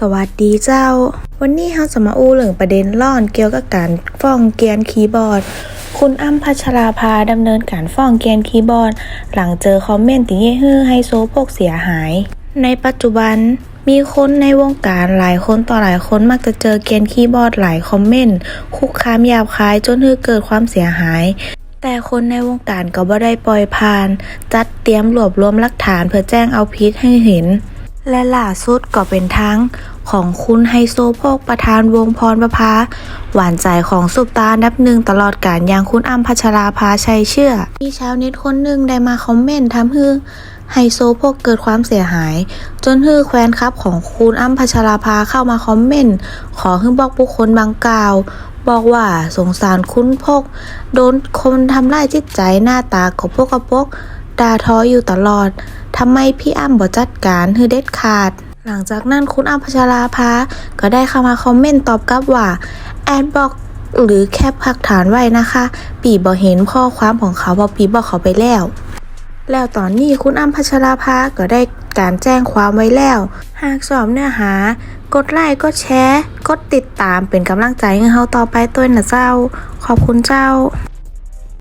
สวัสดีเจ้า วันนี้เราจะมาอู้เรื่องประเด็นร้อนเกี่ยวกับการฟ้องเกียนคีย์บอร์ด คุณอ้ำพัชราภาดำเนินการฟ้องเกียนคีย์บอร์ด หลังเจอคอมเมนต์ติเย่ฮือไฮโซโพกเสียหาย ในปัจจุบันมีคนในวงการหลายคนต่อหลายคนมักจะเจอเกียนคีย์บอร์ดหลายคอมเมนต์คุกคามหยาบคายจนฮือเกิดความเสียหาย แต่คนในวงการก็บ่ได้ปล่อยผ่าน จัดเตรียมรวบรวมหลักฐานเพื่อแจ้งเอาผิดให้เห็น และล่าสุดก็เป็นทั้งของคุณไฮโซโพกประธานวงพรประภา หวานใจของสุปตานดับหนึ่งตลอดการอย่างคุณอ้ำพัชราภาชัยเชื่อมีชาวเน็ตคนหนึ่งได้มาคอมเมนต์ทำให้ไฮโซโพกเกิดความเสียหาย จนฮือแควนครับของคุณอ้ำพัชราภาเข้ามาคอมเมนต์ขอให้บอกบุคคลบางกล่าว บอกว่าสงสารคุณพก โดนคนทำร้ายจิตใจหน้าตากบพวกกระปก ด่าท้ออยู่ตลอด ทำไมพี่อ้ำบ่จัดการฮือเด็ดขาด หลังจากนั้นคุณอ้ำพัชราภาก็ได้เข้ามาคอมเมนต์ตอบกลับว่า แอดบอกหรือแคปพักฐานไว้นะคะ ปีบ่เห็นข้อความของเขาพอปีบอกเขาไปแล้ว แล้วตอนนี้คุณอ้ำพัชราภาก็ได้การแจ้งความไว้แล้ว หากสอบเนื้อหา กดไลค์กดแชร์ กดติดตามเป็นกำลังใจให้เราต่อไปตัวนะเจ้า ขอบคุณเจ้า